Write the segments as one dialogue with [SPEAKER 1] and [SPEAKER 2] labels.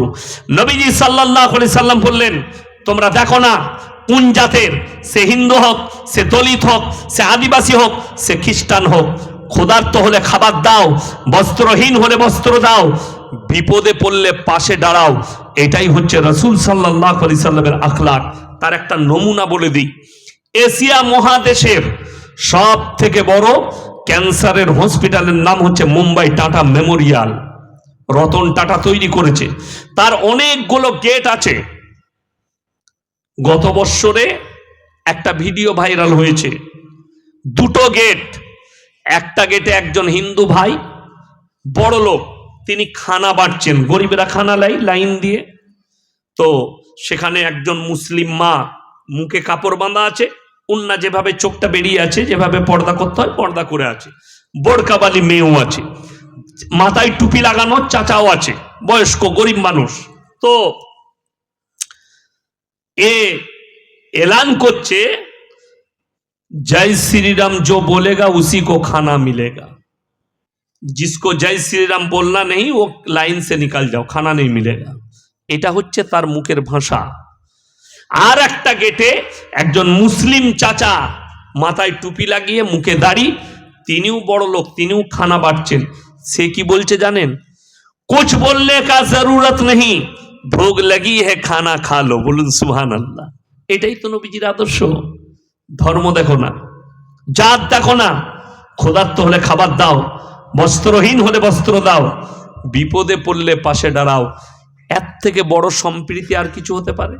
[SPEAKER 1] করুক নবীজি সাল্লাহ সাল্লাম বললেন, তোমরা দেখো না, কোন জাতের? সে হিন্দু হোক, সে দলিত হোক, সে আদিবাসী হোক, সে খ্রিস্টান হোক। ক্ষুধার্ত হলে খাবার দাও, বস্ত্রহীন হলে বস্ত্র দাও, বিপদে পড়লে পাশে দাঁড়াও। এটাই হচ্ছে রসুল সাল্লাহ আলি সাল্লামের আখলাক। তার একটা নমুনা বলে দিই। এশিয়া মহাদেশের সব থেকে বড় ক্যান্সারের হসপিটালের নাম হচ্ছে মুম্বাই টাটা মেমোরিয়াল। রতন টাটা তৈরি করেছে। তার অনেকগুলো গেট আছে। গত বৎসরে একটা ভিডিও ভাইরাল হয়েছে। দুটো গেট একটা গেটে একজন হিন্দু ভাই, বড় লোক, তিনি খানা বাড়ছেন গরিবেরা খানা লাই, লাইন দিয়ে। তো সেখানে একজন মুসলিম মা মুখে কাপড় বাঁধা আছে। উন্না যেভাবে চোখটা বেরিয়ে আছে, যেভাবে পর্দা করতে হয়, পর্দা করে আছে। বোরকাবালি মেয়েও আছে। মাথায় টুপি লাগানো চাচাও আছে বয়স্ক গরিব মানুষ তো এ এলান করছে জয় শ্রীরাম जो बोलेगा उसी को खाना मिलेगा जिसको जय श्री राम बोलना नहीं वो लाइन से निकल जाओ खाना नहीं मिलेगा এটা হচ্ছে তার মুখের ভাষা আর একটা গেটে একজন মুসলিম চাচা মাথায় টুপি লাগিয়ে মুখে দাড়ি তিনিও বড় লোক তিনিও খানা বাড়ছেন সে কি বলছে জানেন? কুছ বললে কা জরুরত নেই ভোগ লাগি হে খানা খা লো। বলুন সুহান আল্লাহ এটাই তো নবীজির আদর্শ। ধর্ম দেখো না, জাত দেখো না। ক্ষুধার্ত হলে খাবার দাও, বস্ত্রহীন হলে বস্ত্র দাও। বিপদে পড়লে পাশে দাঁড়াও। এর থেকে বড় সম্প্রীতি আর কিছু হতে পারে?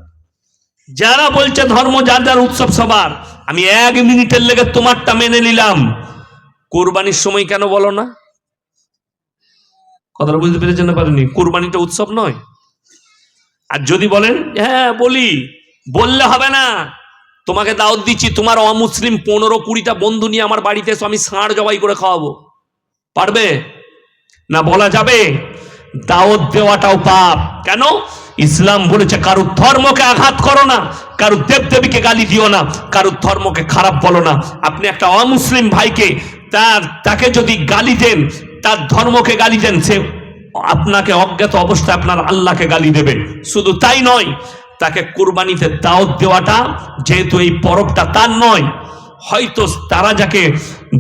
[SPEAKER 1] যারা বলছে ধর্ম যার যার উৎসব সবার, আমি এক মিনিটের লেগে তোমারটা মেনে নিলাম। কোরবানির সময় কেন বলো না? কথাটা বুঝতে পেরেছেন না পারেনি কোরবানিটা উৎসব নয়। আর যদি বলেন হ্যাঁ বলি, বললে হবে না। তোমাকে দাওয়াত দিচ্ছি, তোমার অমুসলিম পনেরো কুড়িটা বন্ধু নিয়ে আমার বাড়িতে এসো, আমি ষাঁড় জবাই করে খাওয়াবো। পারবে? না বলা যাবে, দাওয়াত দেওয়াটাও পাপ। কেন? ইসলাম বলেছে, কারুর ধর্মকে আঘাত করো না, কারুর দেবদেবীকে গালি দিও না, কারুর ধর্মকে খারাপ বলো না। আপনি একটা অমুসলিম ভাইকে, তার, তাকে যদি গালি দেন তার ধর্মকে গালি দেন সে আপনাকে অজ্ঞাত অবস্থায় আপনার আল্লাহকে গালি দেবে। শুধু তাই নয়, তাকে কুরবানিতে দাওয়াত দেওয়াটা যেহেতু এই পরবটা তার নয়, হয়তো তারা যাকে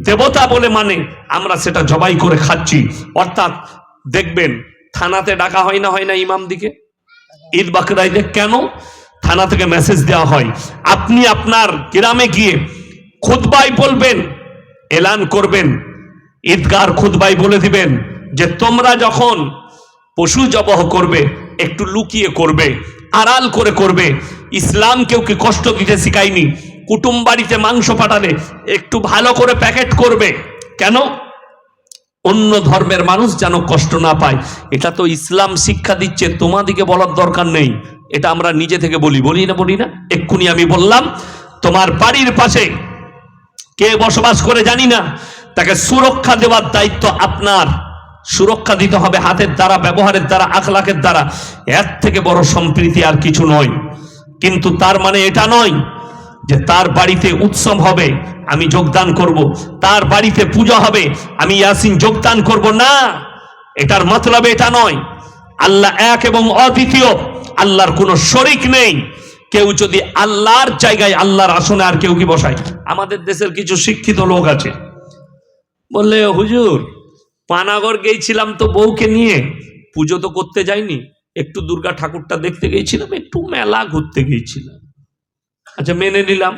[SPEAKER 1] দেবতা বলে মানে আমরা সেটা জবাই করে খাচ্ছি। অর্থাৎ দেখবেন, থানাতে ডাকা হয় না হয় না ইমাম দিকে? ঈদ বাকরাইদে কেন? থানা থেকে মেসেজ দেওয়া হয়। আপনি আপনার গ্রামে গিয়ে খুদবাই বলবেন, এলান করবেন। ঈদগার খুদবাই বলে দিবেন যে তোমরা যখন পশু জবহ করবে, একটু লুকিয়ে করবে, আড়াল করে করবে, ইসলাম কেউ কি কষ্ট দিতে শিখায়নি? কুটুম বাড়িতে মাংস পাঠালে একটু ভালো করে প্যাকেট করবে। কেন? অন্য ধর্মের মানুষ যেন কষ্ট না পায়। এটা তো ইসলাম শিক্ষা দিচ্ছে, তোমাদিকে বলার দরকার নেই। এটা আমরা নিজে থেকে বলি বলি না বলি না? এক্ষুনি আমি বললাম, তোমার বাড়ির পাশে কে বসবাস করে জানি না। তাকে সুরক্ষা দেওয়ার দায়িত্ব আপনার। সুরক্ষা দিতে হবে হাতের দ্বারা, ব্যবহারের দ্বারা, আখলাকের দ্বারা। এর থেকে বড় সম্প্রীতি আর কিছু নয়। কিন্তু তার মানে এটা নয় যে তার বাড়িতে উৎসব হবে, আমি যোগদান করব। তার বাড়িতে পূজা হবে, আমি ইয়াসিন যোগদান করব। না, এটার মতলব এটা নয়। আল্লাহ এক এবং অদ্বিতীয়, আল্লাহর কোনো শরিক নেই। কেউ যদি আল্লাহর জায়গায় আল্লাহর আসনে আর কেউ কি বসায়? আমাদের দেশের কিছু শিক্ষিত লোক আছে। বললে, হুজুর, পানাগড় গেছিলাম তো বউকে নিয়ে। পুজো তো করতে যাইনি। একটু দুর্গা ঠাকুরটা দেখতে গেছিলাম একটু মেলা ঘুরতে গিয়েছিলাম আচ্ছা মেনে নিলাম।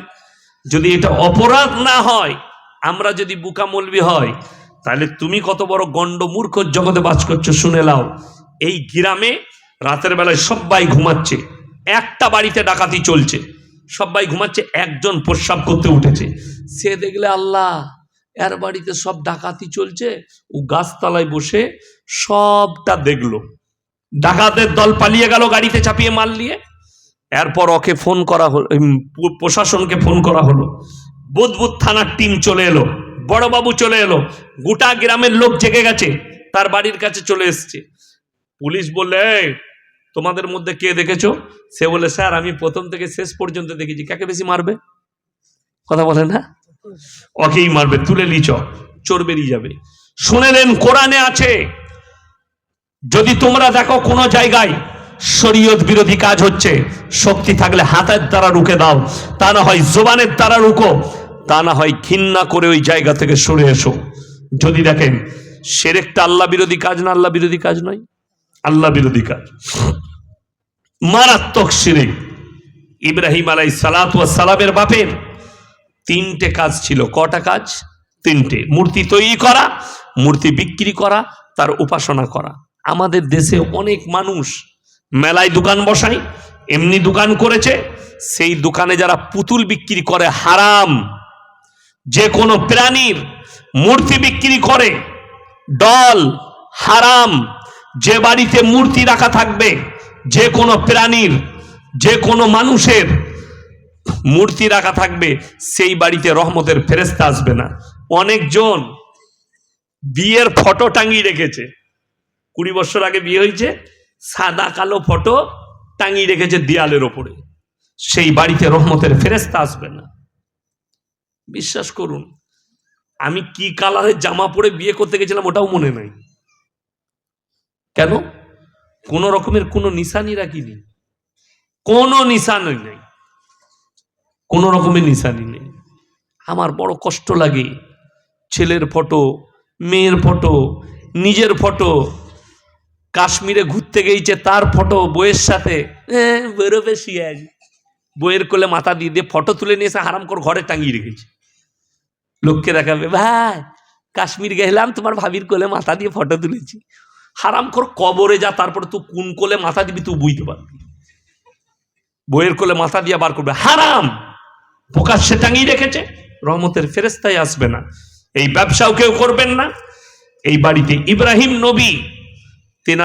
[SPEAKER 1] যদি এটা অপরাধ না হয়, আমরা যদি বুকা মলবি হয়, তাহলে তুমি কত বড় গণ্ড মূর্খ জগতে বাস করছ, শুনে লাও এই গ্রামে রাতের বেলায় সবাই ঘুমাচ্ছে। একটা বাড়িতে ডাকাতি চলছে। সবাই ঘুমাচ্ছে, একজন প্রস্রাব করতে উঠেছে। সে দেখলে, আল্লাহ এর বাড়িতে সব ডাকাতি চলছে, ও গাছতলায় বসে সবটা দেখল। ডাকাতের দল পালিয়ে গেল গাড়িতে চাপিয়ে মাল নিয়ে। এরপর ওকে ফোন করা হলো প্রশাসনকে ফোন করা হলো। বুধবুধ থানার টিম চলে এলো, বড়বাবু চলে এলো, গোটা গ্রামের লোক জেগে গেছে, তার বাড়ির কাছে চলে এসছে। পুলিশ বললে তোমাদের মধ্যে কে দেখেছ? সে বলে স্যার, আমি প্রথম থেকে শেষ পর্যন্ত দেখেছি, কাকে বেশি মারবে? কথা বলে না? ওকেই মারবে, তুলে লিচ চোর বেরিয়ে যাবে। শুনে নেন, কোরআনে আছে, যদি তোমরা দেখো কোনো জায়গায় শরীয়ত বিরোধী কাজ হচ্ছে, শক্তি থাকলে হাতের দ্বারা রুখে দাও, তা না হয় জোবানের দ্বারা রুকো তা না হয় ঘৃণা করে ওই জায়গা থেকে সরে এসো। যদি দেখেন, সেরেকটা আল্লাহ বিরোধী কাজ না আল্লাহ বিরোধী কাজ নয়? আল্লাহ বিরোধী কাজ। মারাত্মক শিরিক। ইব্রাহিম আলাই সালাত সালামের বাপের তিনটে কাজ ছিল। কটা কাজ? তিনটে। মূর্তি তৈরি করা, মূর্তি বিক্রি করা, তার উপাসনা করা। আমাদের দেশে অনেক মানুষ মেলায় দোকান বসায়, এমনি দোকান করেছে। সেই দোকানে যারা পুতুল বিক্রি করে, হারাম। যে কোনো প্রাণীর মূর্তি বিক্রি করে, ডল, হারাম। যে বাড়িতে মূর্তি রাখা থাকবে যে কোনো প্রাণীর যে কোনো মানুষের মূর্তি রাখা থাকবে, সেই বাড়িতে রহমতের ফেরেস্তা আসবে না। অনেকজন বিয়ের ফটো টাঙিয়ে রেখেছে। কুড়ি বছর আগে বিয়ে হয়েছে, সাদা কালো ফটো টাঙিয়ে রেখেছে দেয়ালের ওপরে। সেই বাড়িতে রহমতের ফেরেস্তা আসবে না। বিশ্বাস করুন, আমি কি কালারের জামা পরে বিয়ে করতে গেছিলাম ওটাও মনে নাই। কেন? কোনো রকমের কোনো নিশানি রাখিনি। কোনো নিশানি নেই। কোনো রকমের নিশানি নেই আমার বড় কষ্ট লাগে। ছেলের ফটো মেয়ের ফটো নিজের ফটো কাশ্মীরে ঘুরতে গিয়েছে তার ফটো বইয়ের সাথে। হ্যাঁ, বরফে শুয়ে বইয়ের কোলে মাথা দিয়ে দিয়ে ফটো তুলে নিয়ে এসে হারাম করে ঘরে টাঙিয়ে রেখেছে। লোককে দেখাবে ভাই কাশ্মীর গেলাম তোমার ভাবির কোলে মাথা দিয়ে ফটো তুলেছি। হারাম কর কবরে যা তারপরে তুই কোন কোলে মাথা দিবি তুই বুঝতে পারবি। বইয়ের কোলে মাথা দিয়ে বার করবে হারাম! প্রকাশ্যে টাঙিয়ে রেখেছে। রহমতের ফেরেস্তায় আসবে না। এই ব্যবসাও কেউ করবেন না। এই বাড়িতে ইব্রাহিম নবী তেনা